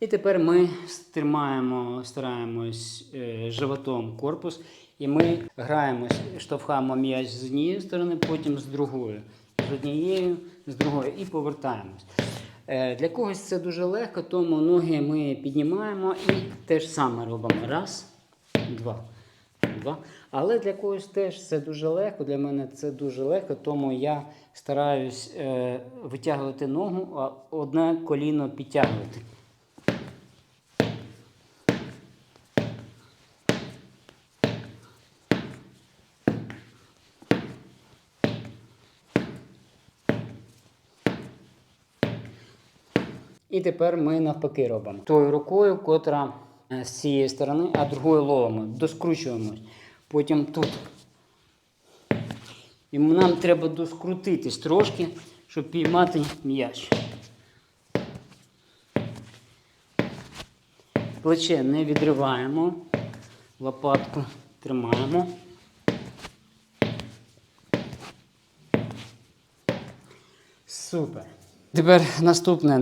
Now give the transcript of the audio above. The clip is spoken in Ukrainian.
І тепер ми стримаємо, стараємось е, животом корпус, і ми граємось, штовхаємо м'яч з однієї сторони, потім з другої, з однією, з другої і повертаємось. Е, Для когось це дуже легко, тому ноги ми піднімаємо і те ж саме робимо. Раз, два. Два. Але для когось теж це дуже легко. Для мене це дуже легко, тому я стараюсь е, витягувати ногу, а одне коліно підтягувати. І тепер ми навпаки робимо. Тою рукою, котра е, з цієї сторони, а другою ловимо, доскручуємось. Потім тут. І нам треба доскрутитись трошки, щоб піймати м'яч. Плече не відриваємо, лопатку тримаємо. Супер. Тепер наступне.